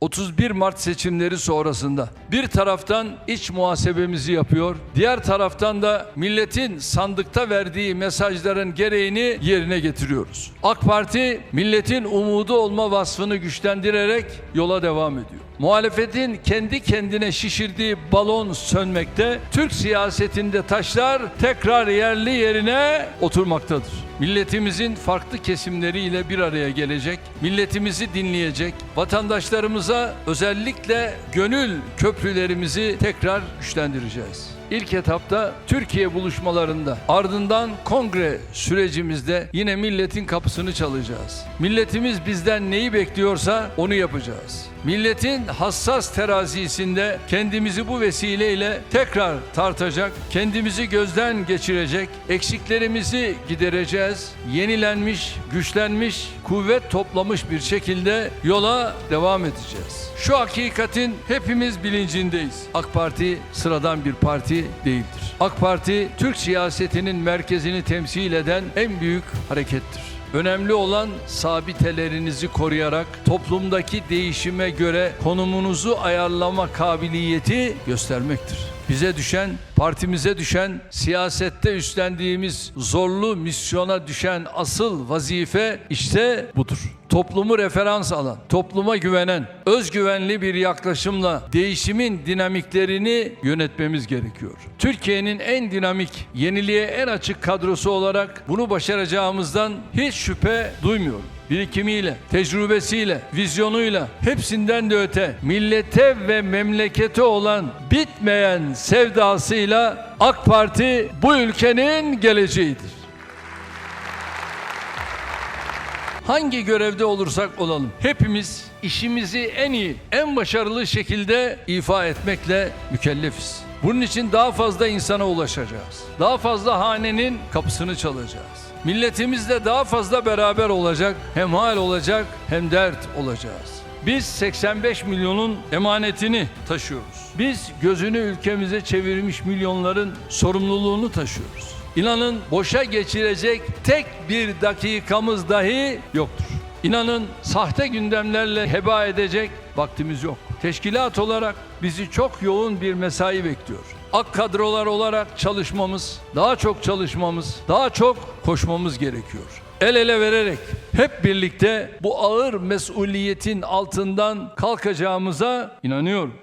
31 Mart seçimleri sonrasında bir taraftan iç muhasebemizi yapıyor, diğer taraftan da milletin sandıkta verdiği mesajların gereğini yerine getiriyoruz. AK Parti milletin umudu olma vasfını güçlendirerek yola devam ediyor. Muhalefetin kendi kendine şişirdiği balon sönmekte, Türk siyasetinde taşlar tekrar yerli yerine oturmaktadır. Milletimizin farklı kesimleriyle bir araya gelecek, milletimizi dinleyecek, vatandaşlarımıza özellikle gönül köprülerimizi tekrar güçlendireceğiz. İlk etapta Türkiye buluşmalarında ardından kongre sürecimizde yine milletin kapısını çalacağız. Milletimiz bizden neyi bekliyorsa onu yapacağız. Milletin hassas terazisinde kendimizi bu vesileyle tekrar tartacak, kendimizi gözden geçirecek, eksiklerimizi gidereceğiz. Yenilenmiş, güçlenmiş, kuvvet toplamış bir şekilde yola devam edeceğiz. Şu hakikatin hepimiz bilincindeyiz. AK Parti sıradan bir parti değildir. AK Parti Türk siyasetinin merkezini temsil eden en büyük harekettir. Önemli olan sabitelerinizi koruyarak toplumdaki değişime göre konumunuzu ayarlama kabiliyeti göstermektir. Bize düşen, partimize düşen, siyasette üstlendiğimiz zorlu misyona düşen asıl vazife işte budur. Toplumu referans alan, topluma güvenen, özgüvenli bir yaklaşımla değişimin dinamiklerini yönetmemiz gerekiyor. Türkiye'nin en dinamik, yeniliğe en açık kadrosu olarak bunu başaracağımızdan hiç şüphe duymuyorum birikimiyle, tecrübesiyle, vizyonuyla, hepsinden de öte millete ve memlekete olan bitmeyen sevdasıyla AK Parti bu ülkenin geleceğidir. Hangi görevde olursak olalım hepimiz işimizi en iyi, en başarılı şekilde ifa etmekle mükellefiz. Bunun için daha fazla insana ulaşacağız. Daha fazla hanenin kapısını çalacağız. Milletimizle daha fazla beraber olacak, hem hal olacak hem dert olacağız. Biz 85 milyonun emanetini taşıyoruz. Biz gözünü ülkemize çevirmiş milyonların sorumluluğunu taşıyoruz. İnanın boşa geçirecek tek bir dakikamız dahi yoktur. İnanın sahte gündemlerle heba edecek vaktimiz yok. Teşkilat olarak bizi çok yoğun bir mesai bekliyor. Ak kadrolar olarak çalışmamız, daha çok çalışmamız, daha çok koşmamız gerekiyor. El ele vererek hep birlikte bu ağır mesuliyetin altından kalkacağımıza inanıyorum.